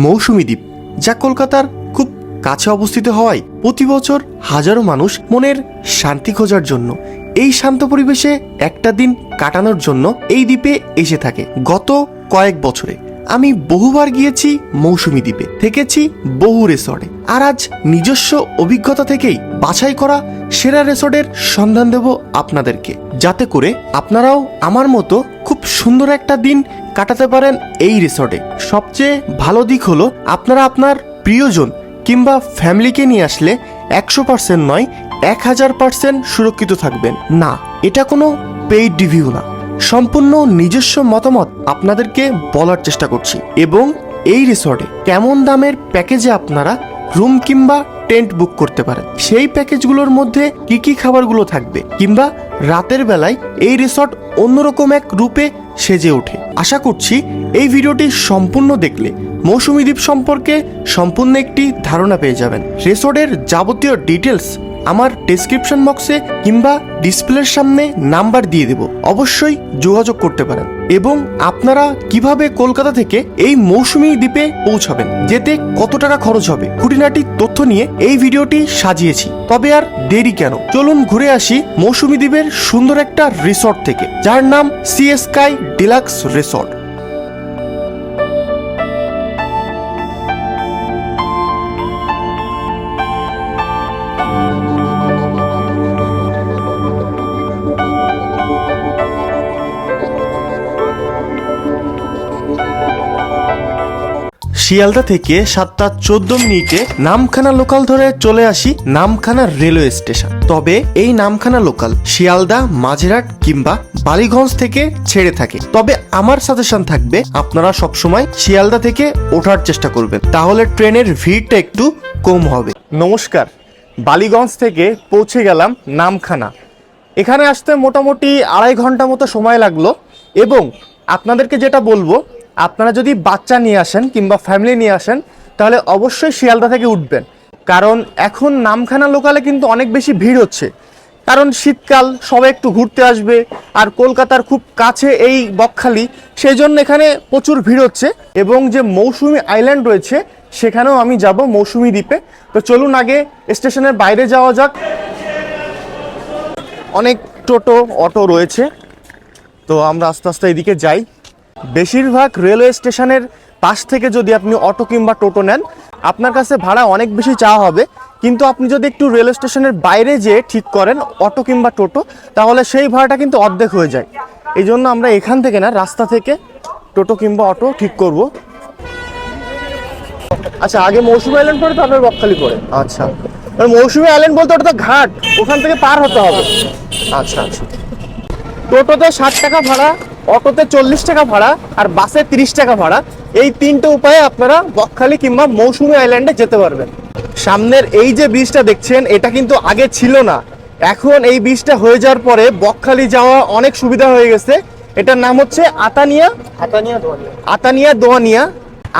মৌসুমী দ্বীপ, যা কলকাতার খুব কাছে অবস্থিত হওয়ায় প্রতি বছর হাজারো মানুষ মনের শান্তি খোঁজার জন্য, এই শান্ত পরিবেশে একটা দিন কাটানোর জন্য এই দ্বীপে এসে থাকে। গত কয়েক বছরে আমি বহুবার গিয়েছি মৌসুমী দ্বীপে, থেকেছি বহু রেসর্টে, আর আজ নিজস্ব অভিজ্ঞতা থেকেই বাছাই করা সেরা রেসর্টের সন্ধান দেব আপনাদেরকে। যাতে করে আপনারাও আমার মতো খুব সুন্দর একটা দিন কাটাতে পারেন এই রিসর্টে। সবচেয়ে ভালো দিক হলো আপনারা আপনার প্রিয়জন কিংবা ফ্যামিলিকে নিয়ে আসলে একশো পার্সেন্ট নয়, এক হাজার পার্সেন্ট সুরক্ষিত থাকবেন। না, এটা কোনো পেইড রিভিউ না। সম্পূর্ণ নিজস্ব মতামত আপনাদেরকে বলার চেষ্টা করছি। এবং এই রিসর্টে কেমন দামের প্যাকেজে আপনারা রুম কিংবা টেন্ট বুক করতে পারেন? সেই প্যাকেজগুলোর মধ্যে কি কি খাবারগুলো থাকবে? কিংবা রাতের বেলায় এই রিসর্ট অন্যরকম এক রূপে সেজে ওঠে। আশা করছি এই ভিডিওটি সম্পূর্ণ দেখলে মৌসুমী দ্বীপ সম্পর্কে সম্পূর্ণ একটি ধারণা পেয়ে যাবেন। রিসর্টের যাবতীয় ডিটেলস আমার ডেসক্রিপশন বক্সে কিংবা ডিসপ্লের সামনে নাম্বার দিয়ে দেব। অবশ্যই যোগাযোগ করতে পারেন এবং আপনারা কীভাবে কলকাতা থেকে এই মৌসুমী দ্বীপে পৌঁছাবেন, যেতে কত টাকা খরচ হবে, খুঁটিনাটি তথ্য নিয়ে এই ভিডিওটি সাজিয়েছি। তবে আর দেরি কেন? চলুন ঘুরে আসি মৌসুমী দ্বীপের সুন্দর একটা রিসর্ট থেকে, যার নাম সিএসকাই ডিলাক্স রিসর্ট শিয়ালদা থেকে সাতটা চোদ্দ মিনিটে নামখানা লোকাল ধরে চলে আসি নামখানা রেলওয়ে স্টেশন। তবে এই নামখানা লোকাল শিয়ালদা, মাঝেরহাট কিংবা বালিগঞ্জ থেকে ছেড়ে থাকে। তবে আমার সাজেশন থাকবে, আপনারা সবসময় শিয়ালদা থেকে ওঠার চেষ্টা করবেন। তাহলে ট্রেনের ভিড়টা একটু কম হবে। নমস্কার, বালিগঞ্জ থেকে পৌঁছে গেলাম নামখানা। এখানে আসতে মোটামুটি আড়াই ঘণ্টা মতো সময় লাগল এবং আপনাদেরকে যেটা বলব আপনারা যদি বাচ্চা নিয়ে আসেন কিংবা ফ্যামিলি নিয়ে আসেন, তাহলে অবশ্যই শিয়ালদা থেকে উঠবেন। কারণ এখন নামখানা লোকালে কিন্তু অনেক বেশি ভিড় হচ্ছে। কারণ শীতকাল, সবাই একটু ঘুরতে আসবে, আর কলকাতার খুব কাছে এই বকখালি সেই জন্য এখানে প্রচুর ভিড় হচ্ছে। এবং যে মৌসুমি আইল্যান্ড রয়েছে, সেখানেও আমি যাব মৌসুমি দ্বীপে। তো চলুন আগে স্টেশনের বাইরে যাওয়া যাক। অনেক টোটো, অটো রয়েছে। তো আমরা আস্তে আস্তে এদিকে যাই। বেশিরভাগ রেলওয়ে স্টেশনের পাশ থেকে যদি আপনি অটো কিংবা টোটো নেন আপনার কাছে ভাড়া অনেক বেশি চাওয়া হবে। কিন্তু আপনি যদি একটু রেলওয়ে স্টেশনের বাইরে যেয়ে ঠিক করেন অটো কিংবা টোটো তাহলে সেই ভাড়াটা কিন্তু অর্ধেক হয়ে যায়। এই জন্য আমরা এখান থেকে না রাস্তা থেকে টোটো কিংবা অটো ঠিক করব। আচ্ছা আগে মৌসুমী আইল্যান্ড পরে তারপরে বকখালি পরে। আচ্ছা। মানে মৌসুমী আইল্যান্ড বলতে ওটা তো ঘাট ওখান থেকে পার হতে হবে। আচ্ছা আচ্ছা। টোটোতে ষাট টাকা ভাড়া অটোতে চল্লিশ টাকা ভাড়া আর বাসে তিরিশ টাকা ভাড়া। এই তিনটে উপায়ে আপনারা বকখালি কিংবা মৌসুমী আইল্যান্ডে যেতে পারবেন। সামনের এই যে ব্রিজটা দেখছেন এটা কিন্তু আগে ছিল না। এখন এই ব্রিজটা হয়ে যাওয়ার পরে বকখালি যাওয়া অনেক সুবিধা হয়ে গেছে। এটার নাম হচ্ছে আতানিয়া। আতানিয়া আতানিয়া দোয়ানিয়া।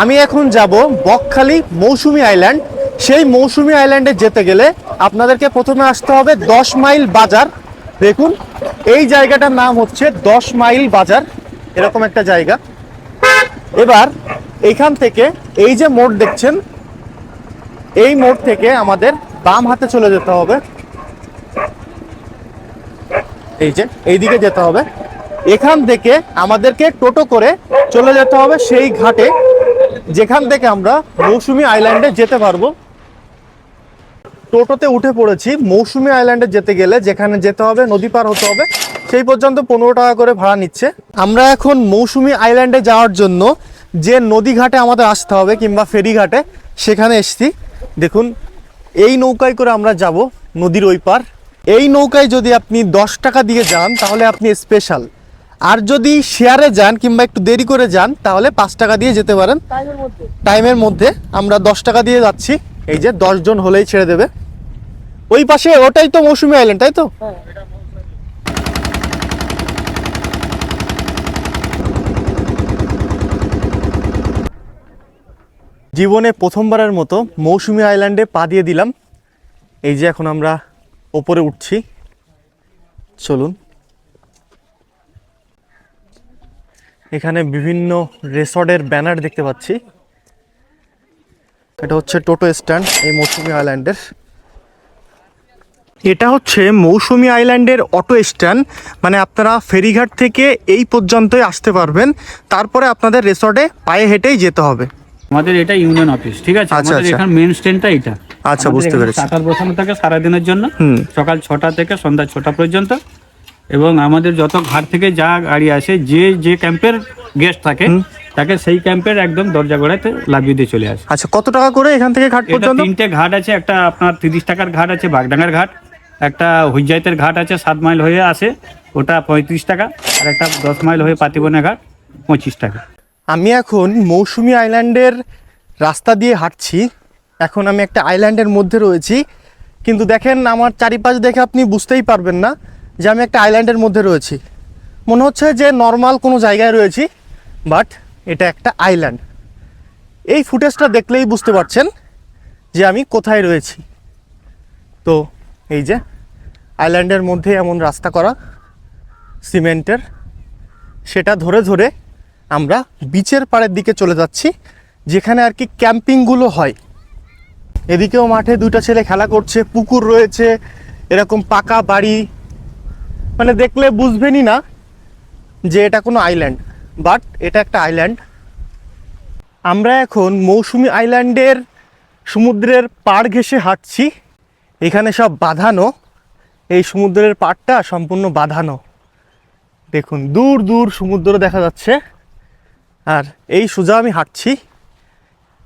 আমি এখন যাব বকখালি মৌসুমী আইল্যান্ড। সেই মৌসুমী আইল্যান্ডে যেতে গেলে আপনাদেরকে প্রথমে আসতে হবে দশ মাইল বাজার। দেখুন এই জায়গাটার নাম হচ্ছে দশ মাইল বাজার, এরকম একটা জায়গা। এবার এইখান থেকে এই যে মোড় দেখছেন, এই মোড় থেকে আমাদের বাম হাতে চলে যেতে হবে। এই যে, এইদিকে যেতে হবে। এখান থেকে আমাদেরকে টোটো করে চলে যেতে হবে সেই ঘাটে, যেখান থেকে আমরা মৌসুমী আইল্যান্ডে যেতে পারব। টোটোতে উঠে পড়েছি মৌসুমি আইল্যান্ডে যেতে গেলে যেখানে যেতে হবে নদী পার হতে হবে সেই পর্যন্ত পনেরো টাকা করে ভাড়া নিচ্ছে। আমরা এখন মৌসুমি আইল্যান্ডে যাওয়ার জন্য যে নদী ঘাটে আমাদের আসতে হবে কিংবা ফেরি ঘাটে সেখানে এসছি। দেখুন এই নৌকায় করে আমরা যাব নদীর ওই পার। এই নৌকায় যদি আপনি দশ টাকা দিয়ে যান তাহলে আপনি স্পেশাল আর যদি শেয়ারে যান কিংবা একটু দেরি করে যান তাহলে পাঁচ টাকা দিয়ে যেতে পারেন। টাইমের মধ্যে আমরা দশ টাকা দিয়ে যাচ্ছি। এই যে দশ জন হলেই ছেড়ে দেবে। ওই পাশে ওটাই তো মৌসুমী আইল্যান্ড তাই তো? জীবনে প্রথমবারের মতো মৌসুমী আইল্যান্ডে পা দিয়ে দিলাম। এই যে এখন আমরা ওপরে উঠছি। চলুন। এখানে বিভিন্ন রেসর্টের ব্যানার দেখতে পাচ্ছি। এটা হচ্ছে টোটো স্ট্যান্ড এই মৌসুমি আইল্যান্ডের এটা হচ্ছে মৌসুমি আইল্যান্ডের অটো স্ট্যান্ড। মানে আপনারা ফেরিঘাট থেকে এই পর্যন্তই আসতে পারবেন। তারপরে আপনাদের রিসর্টে পায়ে হেঁটেই যেতে হবে। আমাদের এটা ইউনিয়ন অফিস ঠিক আছে? আচ্ছা, আমাদের আচ্ছা। এখানে মেন স্ট্যান্ডটা এটা। আচ্ছা, আমাদের বুঝতে এখানে পেরেছি। শাটার বসানো থাকে সারাদিনের জন্য। হুম। সকাল ছটা থেকে সন্ধ্যা ছটা পর্যন্ত। এবং আমাদের যত ঘাট থেকে যা গাড়ি আসে যে যে ক্যাম্পের গেস্ট থাকে তাকে সেই ক্যাম্পের একদম দরজা গোড়াতে লাভিয়ে দিয়ে চলে আসে। আচ্ছা কত টাকা করে এখান থেকে ঘাট এটা পর্যন্ত? তিনটে ঘাট আছে একটা আপনার তিরিশ টাকার ঘাট আছে বাগডাঙ্গার ঘাট। একটা হুইজাইতের ঘাট আছে, সাত মাইল হয়ে আসে ওটা পঁয়ত্রিশ টাকা, আর একটা দশ মাইল হয়ে পাতিবনা ঘাট পঁচিশ টাকা। আমি এখন মৌসুমি আইল্যান্ডের রাস্তা দিয়ে হাঁটছি, এখন আমি একটা আইল্যান্ডের মধ্যে রয়েছি, কিন্তু দেখেন আমার চারিপাশ দেখে আপনি বুঝতেই পারবেন না যে আমি একটা আইল্যান্ডের মধ্যে রয়েছি। মনে হচ্ছে যে নর্মাল কোনো জায়গায় রয়েছি, বাট এটা একটা আইল্যান্ড। এই ফুটেজটা দেখলেই বুঝতে পারছেন যে আমি কোথায় রয়েছি। তো এই যে আইল্যান্ডের মধ্যে এমন রাস্তা করা সিমেন্টের, সেটা ধরে ধরে আমরা বিচের পাড়ের দিকে চলে যাচ্ছি, যেখানে আর কি ক্যাম্পিংগুলো হয়। এদিকেও মাঠে দুইটা ছেলে খেলা করছে, পুকুর রয়েছে, এরকম পাকা বাড়ি। মানে দেখলে বুঝবেনই না যে এটা কোনো আইল্যান্ড, বাট এটা একটা আইল্যান্ড। আমরা এখন মৌসুমি আইল্যান্ডের সমুদ্রের পাড় ঘেঁষে হাঁটছি, এখানে সব বাঁধানো। এই সমুদ্রের পাড়টা সম্পূর্ণ বাঁধানো। দেখুন, দূর দূর সমুদ্র দেখা যাচ্ছে। আর এই সোজা আমি হাঁটছি।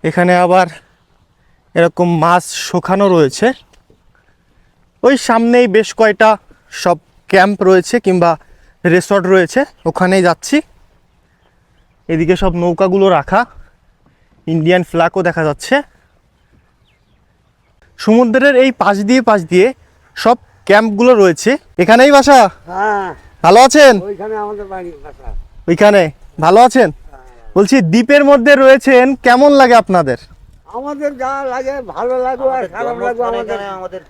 এখানে আবার এরকম মাছ শোখানো রয়েছে। ওই সামনেই বেশ কয়টা সব ক্যাম্প রয়েছে কিংবা রিসর্ট রয়েছে, ওখানেই যাচ্ছি। এদিকে সব নৌকাগুলো রাখা, ইন্ডিয়ান ফ্ল্যাগও দেখা যাচ্ছে। সমুদ্রের এই পাশ দিয়ে পাশ দিয়ে সব ক্যাম্পগুলো রয়েছে। এখানেই বাসা? হ্যাঁ। ভালো আছেন? ওইখানে আমাদের বাড়ি বাসা। ওইখানে? ভালো আছেন? বলছি দ্বীপের মধ্যে রয়েছেন কেমন লাগে আপনাদের? আমাদের যা লাগে ভালো লাগবে আর খারাপ লাগবে আমাদের।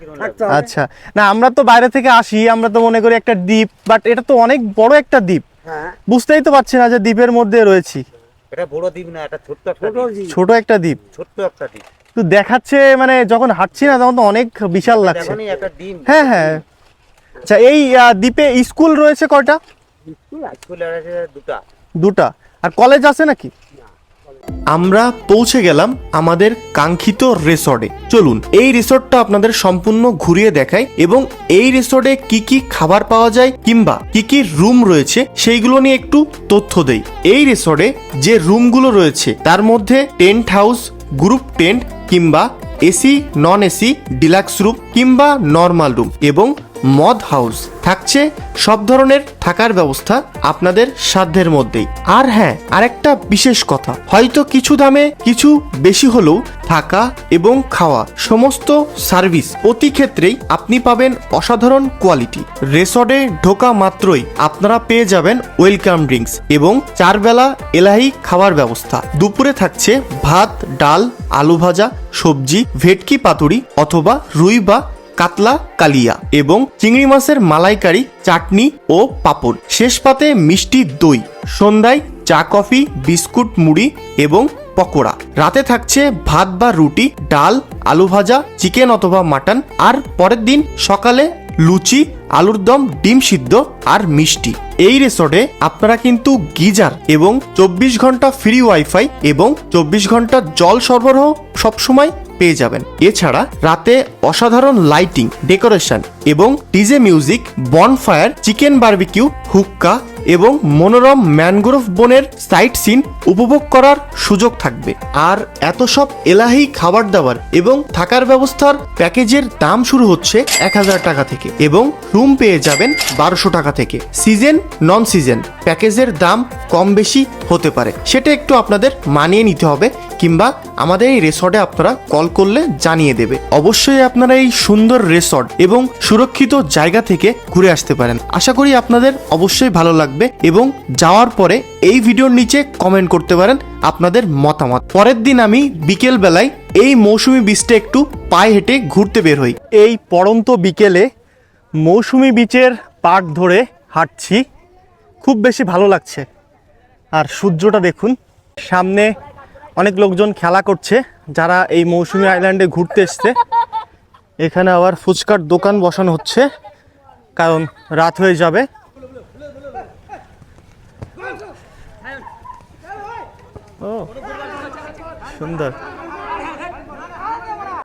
আচ্ছা। না আমরা তো বাইরে থেকে আসি আমরা তো মনে করি একটা দ্বীপ বাট এটা তো অনেক বড় একটা দ্বীপ। হ্যাঁ। বুঝতেই তো পারছি না যে দ্বীপের মধ্যে রয়েছি। এটা বড় দ্বীপ না এটা ছোট্ট একটা ছোট দ্বীপ। ছোট একটা দ্বীপ। ছোট্ট একটা দ্বীপ। তো দেখাচ্ছে মানে যখন হাঁটছি না তখন তো অনেক বিশাল লাগছে। হ্যাঁ হ্যাঁ। আচ্ছা এই দ্বীপে স্কুল রয়েছে কয়টা? দুটা। দুটা। আর কলেজ আছে নাকি? আমরা পৌঁছে গেলাম আমাদের কাঙ্ক্ষিত রিসর্টে। চলুন এই রিসর্টটা আপনাদের সম্পূর্ণ ঘুরিয়ে দেখাই এবং এই রিসর্টে কি কি খাবার পাওয়া যায় কিংবা কি কি রুম রয়েছে সেইগুলো নিয়ে একটু তথ্য দেই। এই রিসর্টে যে রুমগুলো রয়েছে তার মধ্যে টেন্ট হাউস গ্রুপ টেন্ট কিংবা AC non AC deluxe room কিংবা নর্মাল রুম এবং মদ হাউস থাকছে সব ধরনের থাকার ব্যবস্থা আপনাদের সাধ্যের মধ্যেই। আর হ্যাঁ আরেকটা বিশেষ কথা, হয়তো কিছু দামে কিছু বেশি হলেও থাকা এবং খাওয়া সমস্ত সার্ভিস প্রতি ক্ষেত্রেই আপনি পাবেন অসাধারণ কোয়ালিটি। রেসর্টে ঢোকা মাত্রই আপনারা পেয়ে যাবেন ওয়েলকাম ড্রিঙ্কস এবং চারবেলা এলাহি খাওয়ার ব্যবস্থা। দুপুরে থাকছে ভাত, ডাল, আলু ভাজা, সবজি, ভেটকি পাতুরি অথবা রুই বা কাতলা, কালিয়া এবং চিংড়ি মাছের মালাইকারি, চাটনি ও পাপড়। শেষ পাতে মিষ্টি দই, সন্ধ্যায় চা কফি, বিস্কুট, মুড়ি এবং পকোড়া। রাতে থাকছে ভাত বা রুটি, ডাল, আলু ভাজা, চিকেন অথবা মাটন আর পরের দিন সকালে লুচি, আলুর দম, ডিম সিদ্ধ আর মিষ্টি। এই রিসর্টে আপনারা কিন্তু গিজার এবং চব্বিশ ঘণ্টা ফ্রি ওয়াইফাই এবং চব্বিশ ঘণ্টা জল সরবরাহ সবসময় পেয়ে যাবেন। এছাড়া রাতে অসাধারণ লাইটিং ডেকোরেশন এবং DJ music bonfire chicken barbecue hookah এবং মনোরম ম্যানগ্রোভ বনের সাইট সিন উপভোগ করার সুযোগ থাকবে। আর এত সব এলাহি খাবার দাবার এবং থাকার ব্যবস্থার প্যাকেজের দাম শুরু হচ্ছে এক হাজার টাকা থেকে এবং রুম পেয়ে যাবেন বারোশো টাকা থেকে। সিজন নন সিজন প্যাকেজের দাম কম বেশি হতে পারে। সেটা একটু আপনাদের মানিয়ে নিতে হবে। কিংবা আমাদের এই রিসর্টে আপনারা কল করলে জানিয়ে দেবে। অবশ্যই আপনারা এই সুন্দর রিসর্ট এবং সুরক্ষিত জায়গা থেকে ঘুরে আসতে পারেন। আশা করি আপনাদের অবশ্যই ভালো লাগবে এবং যাওয়ার পরে এই ভিডিওর নিচে কমেন্ট করতে পারেন আপনাদের মতামত। পরের দিন আমি বিকেল বেলায় এই মৌসুমি বীজটা একটু পায়ে হেঁটে ঘুরতে বের হই। এই পড়ন্ত বিকেলে মৌসুমি বিচের পাট ধরে হাঁটছি। খুব বেশি ভালো লাগছে। আর সূর্যটা দেখুন। সামনে অনেক লোকজন খেলা করছে, যারা এই মৌসুমি আইল্যান্ডে ঘুরতে এসছে। এখানে আবার ফুচকার দোকান বসানো হচ্ছে, কারণ রাত হয়ে যাবে। ও, সুন্দর।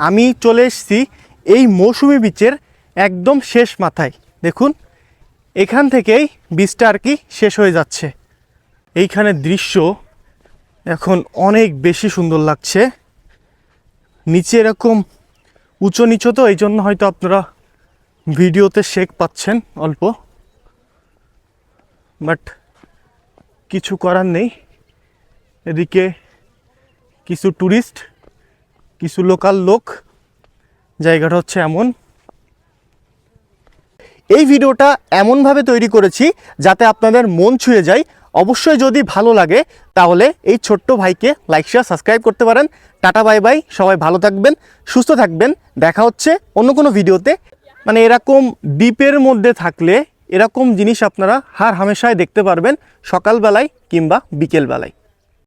আমি চলে এসেছি এই মৌসুমি বিচের একদম শেষ মাথায়। দেখুন, এখান থেকেই বীজটা আর কি শেষ হয়ে যাচ্ছে। এইখানে দৃশ্য এখন অনেক বেশি সুন্দর লাগছে। নিচে এরকম উঁচু নিচু তো, এই জন্য হয়তো আপনারা ভিডিওতে শেক পাচ্ছেন অল্প। বাট কিছু করার নেই। এদিকে কিছু ট্যুরিস্ট কিছু লোকাল লোক। জায়গাটা হচ্ছে এমন। এই ভিডিওটা এমনভাবে তৈরি করেছি যাতে আপনাদের মন ছুঁয়ে যায়। অবশ্যই যদি ভালো লাগে, তাহলে এই ছোট্ট ভাইকে লাইক শেয়ার সাবস্ক্রাইব করতে পারেন। টাটা বাই বাই সবাই ভালো থাকবেন, সুস্থ থাকবেন। দেখা হচ্ছে অন্য কোনো ভিডিওতে। মানে এরকম দ্বীপের মধ্যে থাকলে এরকম জিনিস আপনারা হার হামেশায় দেখতে পারবেন সকালবেলায় কিংবা বিকেলবেলায়।